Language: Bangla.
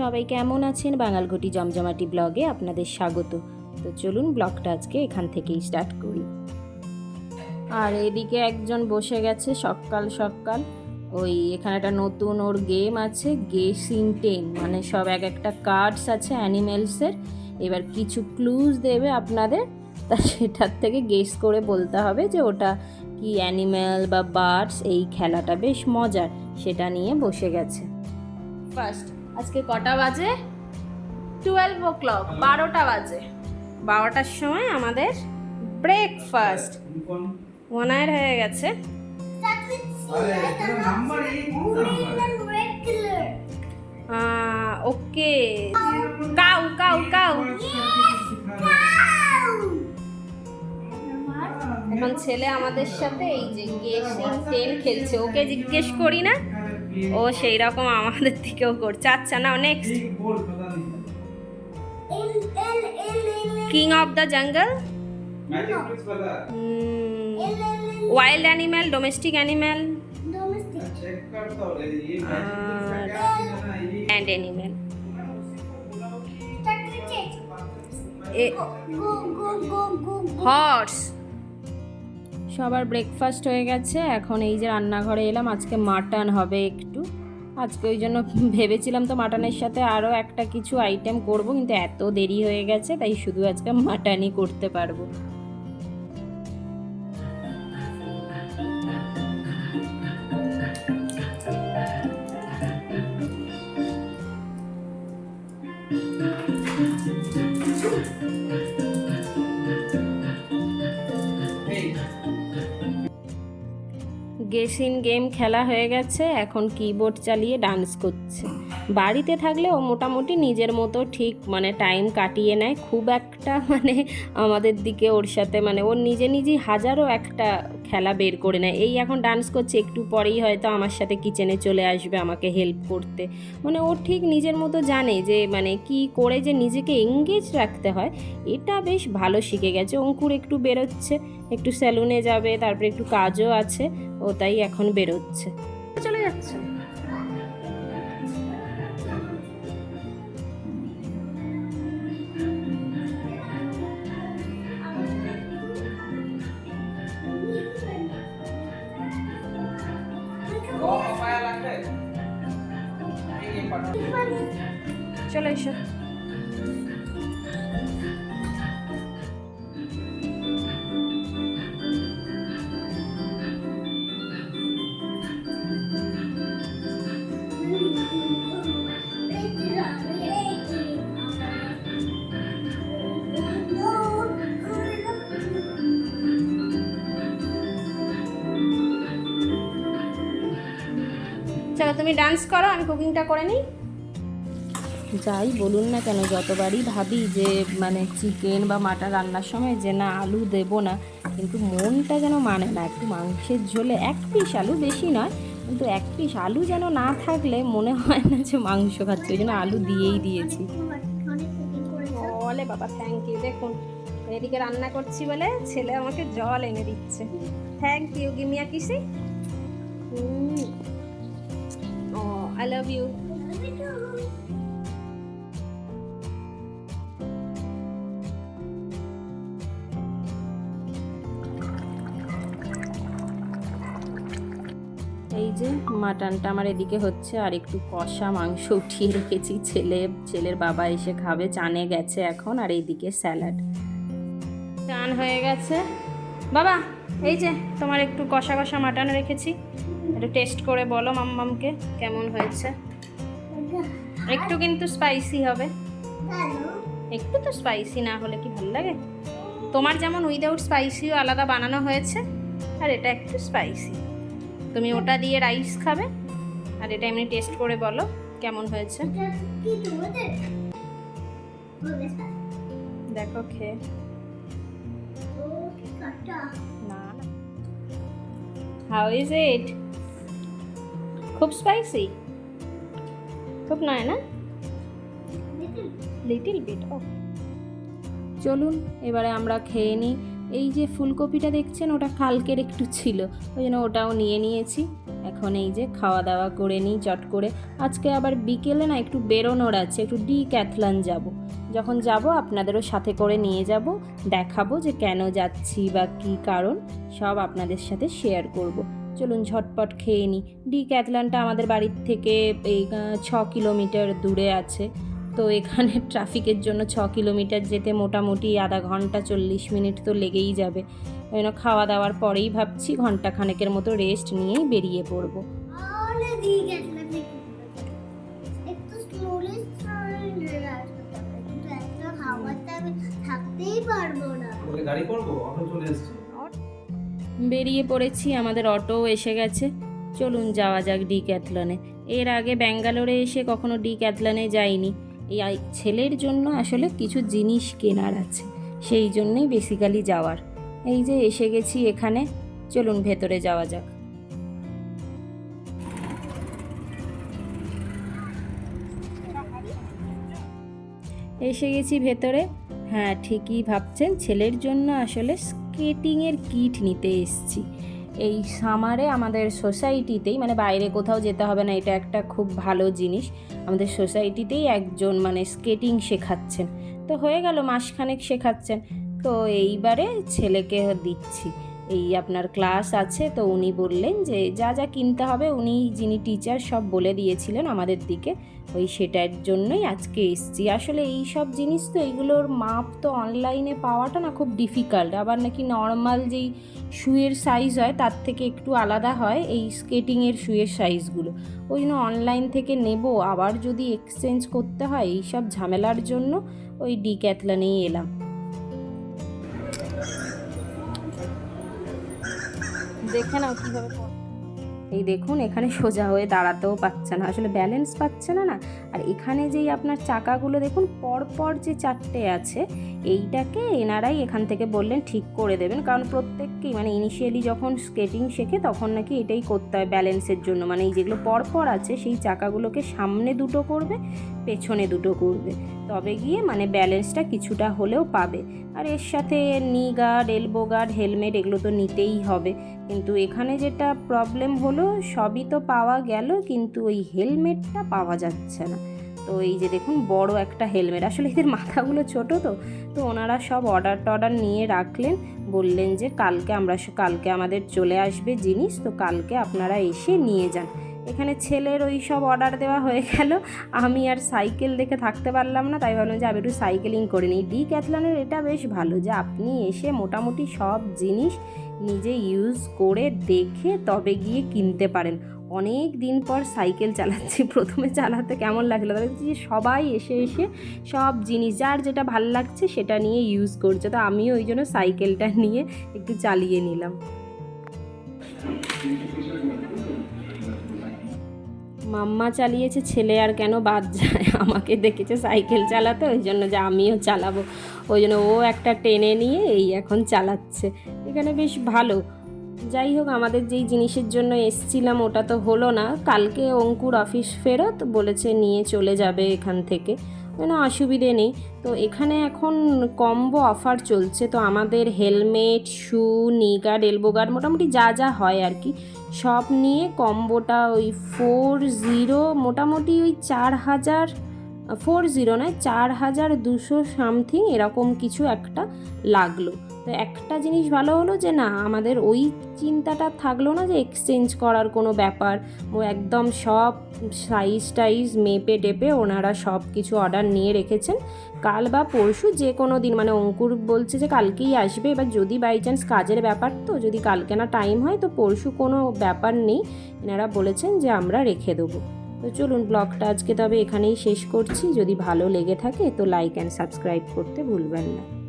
সবাই কেমন আছেন? বাঙালঘটি জমজমাটি ব্লগে আপনাদের স্বাগত। তো চলুন ব্লগটা আজকে এখান থেকেই স্টার্ট করি। আর এদিকে একজন বসে গেছে সকাল সকাল। ওই এখানে একটা নতুন ওর গেম আছে গেসিং টেন মানে সব এক একটা কার্ডস আছে অ্যানিমেলসের এবার কিছু ক্লুজ দেবে আপনাদের। তা সেটার থেকে গেস করে বলতে হবে যে ওটা কি অ্যানিম্যাল বা বার্ডস এই খেলাটা বেশ মজার। সেটা নিয়ে বসে গেছে। ফার্স্ট আজকে কটা বাজে? টুয়েলভ ও ক্লক বারোটা বাজে। বারোটার সময় আমাদের ব্রেকফাস্ট ওনায়ের হয়ে গেছে। ওকে। Cow cow cow. এখন ছেলে আমাদের সাথে, এই যে গেসিং টেন খেলছে। ওকে জিজ্ঞেস করি না? ও সেই রকম আমাদের দিকেও করছে। আচ্ছা now next king of the jungle wild animal domestic animal and animal horse সবার ব্রেকফাস্ট হয়ে গেছে, এখন এই যে রান্নাঘরে এলাম, আজকে মাটন হবে একটু। আজকে ওই জন্য ভেবেছিলাম তো মাটনের সাথে আরও একটা কিছু আইটেম করব, কিন্তু এত দেরি হয়ে গেছে, তাই শুধু আজকে মাটনই করতে পারব। গেসিন গেম খেলা হয়ে গেছে এখন কিবোর্ড চালিয়ে ডান্স করছে। বাড়িতে থাকলে ও মোটামুটি নিজের মতো ঠিক মানে টাইম কাটিয়ে নেয়। খুব একটা মানে আমাদের দিকে ওর সাথে মানে ওর নিজে নিজেই হাজারো একটা খেলা বের করে নেয়। এই এখন ডান্স করছে, একটু পরেই হয়তো আমার সাথে কিচেনে চলে আসবে আমাকে হেল্প করতে। মানে ও ঠিক নিজের মতো জানে যে মানে কি করে যে নিজেকে এঙ্গেজ রাখতে হয়, এটা বেশ ভালো শিখে গেছে। অঙ্কুর একটু বেরোচ্ছে, একটু স্যালুনে যাবে, তারপরে একটু কাজও আছে, ও তাই এখন বেরোচ্ছে। চলে যাচ্ছে। চলে এসো। তুমি ডান্স করো আমি কুকিংটা করে নিই। যাই বলুন না কেন, যতবারই ভাবি যে মানে চিকেন বা মাটন রান্নার সময় যে না, আলু দেবো না, কিন্তু মনটা যেন মানে না, একটু মাংসের ঝোলে এক পিস আলু বেশি নয়, কিন্তু এক পিস আলু যেন না থাকলে মনে হয় না যে মাংস খাচ্ছে, ওই জন্য আলু দিয়েই দিয়েছি। বলে বাবা থ্যাংক ইউ দেখুন, এদিকে রান্না করছি বলে ছেলে আমাকে জল এনে দিচ্ছে। থ্যাংক ইউ গিমিয়া কিসি ও আই লাভ ইউ এই যে মাটনটা আমার এদিকে হচ্ছে, আর একটু কষা মাংস উঠিয়ে রেখেছি। ছেলে, ছেলের বাবা এসে খাবে, চানে গেছে এখন, আর এইদিকে স্যালাড। চান হয়ে গেছে। বাবা, এই যে তোমার একটু কষা কষা মাটন রেখেছি। একটু টেস্ট করে বলো মাম্মামকে কেমন হয়েছে। একটু কিন্তু স্পাইসি হবে। একটু তো স্পাইসি না হলে কি ভালো লাগে? তোমার যেমন উইদাউট স্পাইসিও আলাদা বানানো হয়েছে, আর এটা একটু স্পাইসি তুমি ওটা দিয়ে রাইস খাবে। আর এটা এমনি টেস্ট করে বলো কেমন হয়েছে? দেখো খেয়ে। না হাউ ইজ ইট খুব স্পাইসি খুব নয় না? লিটিল বিট ও চলুন এবারে আমরা খেয়ে নিই। এই যে ফুলকপিটা দেখছেন, ওটা কালকের একটু ছিল। ওই জন্য ওটাও নিয়ে নিয়েছি। এখন এই যে খাওয়া দাওয়া করে নিই, চট করে। আজকে আবার বিকেলে না একটু বেরোনোর আছে, একটু ডি ক্যাথলান যাব। যখন যাব, আপনাদেরও সাথে করে নিয়ে যাব, দেখাবো যে কেন যাচ্ছি বা কী কারণ, সব আপনাদের সাথে শেয়ার করব। চলুন ঝটপট খেয়ে নিই। ডি ক্যাথলানটা আমাদের বাড়ির থেকে এই ছ কিলোমিটার দূরে আছে। তো এখানে ট্রাফিকের জন্য ছ কিলোমিটার যেতে মোটামুটি আধা ঘণ্টা চল্লিশ মিনিট তো লেগেই যাবে। ওই জন্য খাওয়া দাওয়ার পরেই ভাবছি ঘণ্টা খানেকের মতো রেস্ট নিয়েই বেরিয়ে পড়ব। বেরিয়ে পড়েছি আমাদের অটো এসে গেছে। চলুন যাওয়া যাক ডি ক্যাথলনে। এর আগে ব্যাঙ্গালোরে এসে কখনো ডি ক্যাথলনে যাইনি। এই ছেলের জন্য আসলে কিছু জিনিস কেনার আছে। সেই জন্যই বেসিক্যালি যাওয়ার। এই যে এসে গেছি এখানে, চলুন ভেতরে যাওয়া যাক। এসে গেছি ভেতরে। হ্যাঁ ঠিকই ভাবছেন, ছেলের জন্য আসলে স্কেটিংয়ের কিট নিতে এসছি। এই সামারে আমাদের সোসাইটিতেই মানে বাইরে কোথাও যেতে হবে না, এটা একটা খুব ভালো জিনিস। আমাদের সোসাইটিতেই একজন মানে স্কেটিং শেখাচ্ছেন। তো হয়ে গেল, মাসখানেক শেখাচ্ছেন। তো এইবারে ছেলেকে দিচ্ছি। এই আপনার ক্লাস আছে, তো উনি বললেন যে যা যা কিনতে হবে, উনি যিনি টিচার সব বলে দিয়েছিলেন আমাদের দিকে, ওই সেটার জন্যই আজকে এসছি। আসলে এই সব জিনিস তো এইগুলোর মাপ তো অনলাইনে পাওয়াটা না খুব ডিফিকাল্ট আবার নাকি নর্মাল যেই শুয়ের সাইজ হয়, তার থেকে একটু আলাদা হয় এই স্কেটিংয়ের শুয়ের সাইজগুলো ওই জন্য অনলাইন থেকে নেব, আবার যদি এক্সচেঞ্জ করতে হয়, এই সব ঝামেলার জন্য ওই ডি ক্যাথলানেই এলাম। দেখে নাও কীভাবে এই দেখুন, এখানে সোজা হয়ে দাঁড়াতেও পাচ্ছে না। আসলে ব্যালেন্স পাচ্ছে না না? আর এখানে যেই আপনার চাকাগুলো দেখুন পর পর যে চারটে আছে, এইটাকে এনারাই এখান থেকে বললেন ঠিক করে দেবেন। কারণ প্রত্যেককেই মানে ইনিশিয়ালি যখন স্কেটিং শেখে, তখন নাকি এটাই করতে হয় ব্যালেন্সের জন্য। মানে এই যেগুলো পর পর আছে, সেই চাকাগুলোকে সামনে দুটো করবে, পেছনে দুটো করবে। তবে গিয়ে মানে ব্যালেন্সটা কিছুটা হলেও পাবে। আর এর সাথে নি গার্ড এলবো গার্ড হেলমেট এগুলো তো নিতেই হবে। কিন্তু এখানে যেটা প্রবলেম হলো, সবই তো পাওয়া গেল, কিন্তু ওই হেলমেটটা পাওয়া যাচ্ছে না। তো এই যে দেখুন, বড় একটা হেলমেট। আসলে এদের মাথাগুলো ছোট তো তো ওনারা সব অর্ডার টর্ডার নিয়ে রাখলেন। বললেন যে কালকে আমরা কালকে আমাদের চলে আসবে জিনিস, তো কালকে আপনারা এসে নিয়ে যান। এখানে ছেলের ওই সব অর্ডার দেওয়া হয়ে গেল। আমি আর সাইকেল দেখে থাকতে পারলাম না, তাই ভাবলাম যে আমি একটু সাইকেলিং করে নিই। ডি ক্যাথলানের এটা বেশ ভালো যে আপনি এসে মোটামুটি সব জিনিস নিজে ইউজ করে দেখে তবে গিয়ে কিনতে পারেন। অনেক দিন পর সাইকেল চালাচ্ছি। প্রথমে চালাতে কেমন লাগল? তবে যে সবাই এসে এসে সব জিনিস, যার যেটা ভালো লাগছে সেটা নিয়ে ইউজ করছে। তো আমিও ওই জন্য সাইকেলটা নিয়ে একটু চালিয়ে নিলাম। মাম্মা চালিয়েছে, ছেলে আর কেন বাদ যায়? আমাকে দেখেছে সাইকেল চালাতে, ওই জন্য যে আমিও চালাবো। ওই জন্য ও একটা টেনে নিয়ে এই এখন চালাচ্ছে। এখানে বেশ ভালো। যাই হোক, আমাদের যেই জিনিসের জন্য এসছিলাম, ওটা তো হলো না। কালকে অঙ্কুর অফিস ফেরত বলেছে নিয়ে চলে যাবে এখান থেকে। কোনো অসুবিধে নেই। তো এখানে এখন কম্বো অফার চলছে। তো আমাদের হেলমেট, শু নি গার্ড এলবো গার্ড মোটামুটি যা যা হয় আর কি, সব নিয়ে কম্বোটা ওই ফোর জিরো, মোটামুটি ওই চার হাজার, ফোর জিরো নয়, চার হাজার দুশো সামথিং এরকম কিছু একটা লাগল। তো একটা জিনিস ভালো হলো যে না, আমাদের ওই চিন্তাটা থাকল না যে এক্সচেঞ্জ করার কোনো ব্যাপার। ও একদম সব সাইজ টাইজ মেপে টেপে ওনারা সব কিছু অর্ডার নিয়ে রেখেছেন। কাল বা পরশু যে কোনো দিন মানে অঙ্কুর বলছে যে কালকেই আসবে, এবার যদি বাই চান্স কাজের ব্যাপার তো, যদি কালকে না টাইম হয় তো পরশু কোনো ব্যাপার নেই। এনারা বলেছেন যে আমরা রেখে দেবো। তো চলুন ব্লগটা আজকে তবে এখানেই শেষ করছি। যদি ভালো লেগে থাকে তো লাইক অ্যান্ড সাবস্ক্রাইব করতে ভুলবেন না।